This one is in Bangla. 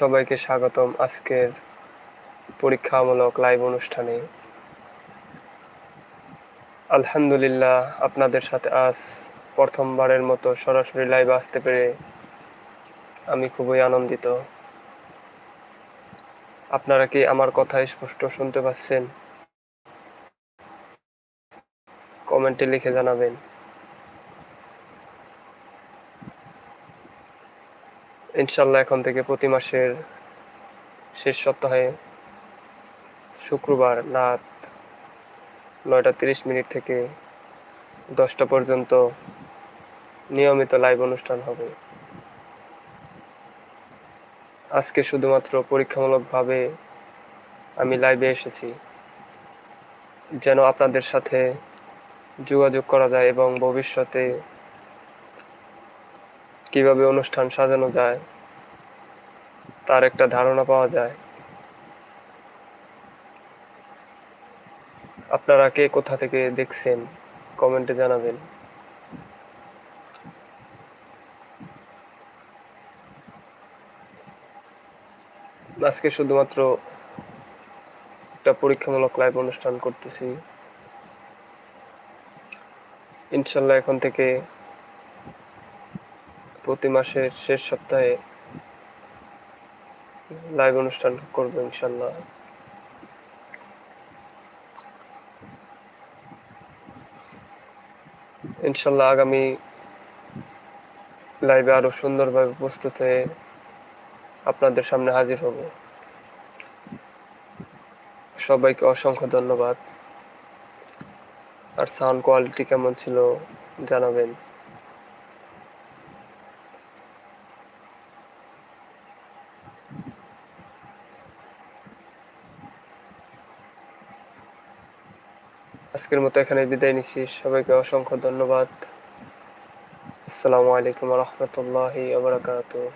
সবাইকে স্বাগতম আজকের পরীক্ষামূলক লাইভ অনুষ্ঠানে। আলহামদুলিল্লাহ, আপনাদের সাথে আজ প্রথমবারের মতো সরাসরি লাইভ আসতে পেরে আমি খুবই আনন্দিত। আপনারা কি আমার কথা স্পষ্ট শুনতে পাচ্ছেন? কমেন্টে লিখে জানাবেন। ইনশাল্লাহ এখন থেকে প্রতি মাসের শেষ সপ্তাহে শুক্রবার রাত নয়টা তিরিশ মিনিট থেকে দশটা পর্যন্ত নিয়মিত লাইভ অনুষ্ঠান হবে। আজকে শুধুমাত্র পরীক্ষামূলকভাবে আমি লাইভে এসেছি, যেন আপনাদের সাথে যোগাযোগ করা যায় এবং ভবিষ্যতে কীভাবে অনুষ্ঠান সাজানো যায় তার একটা ধারণা পাওয়া যায়। আপনারা কে কোথা থেকে দেখছেন? কমেন্টে জানাবেন। আজকে শুধুমাত্র একটা পরীক্ষামূলক লাইভ অনুষ্ঠান করতেছি। ইনশাল্লাহ এখন থেকে প্রতি মাসের শেষ সপ্তাহে লাইভ অনুষ্ঠান করব ইনশাল্লাহ। ইনশাল্লাহ আগামী লাইভে আরও সুন্দরভাবে প্রস্তুত হয়ে আপনাদের সামনে হাজির হব। সবাইকে অসংখ্য ধন্যবাদ। আর সাউন্ড কোয়ালিটি কেমন ছিল জানাবেন। আজকের মতো এখানে বিদায় নিচ্ছি। সবাইকে অসংখ্য ধন্যবাদ। আসসালামু আলাইকুম রহমতুল্লাহি আবরাকাতুহ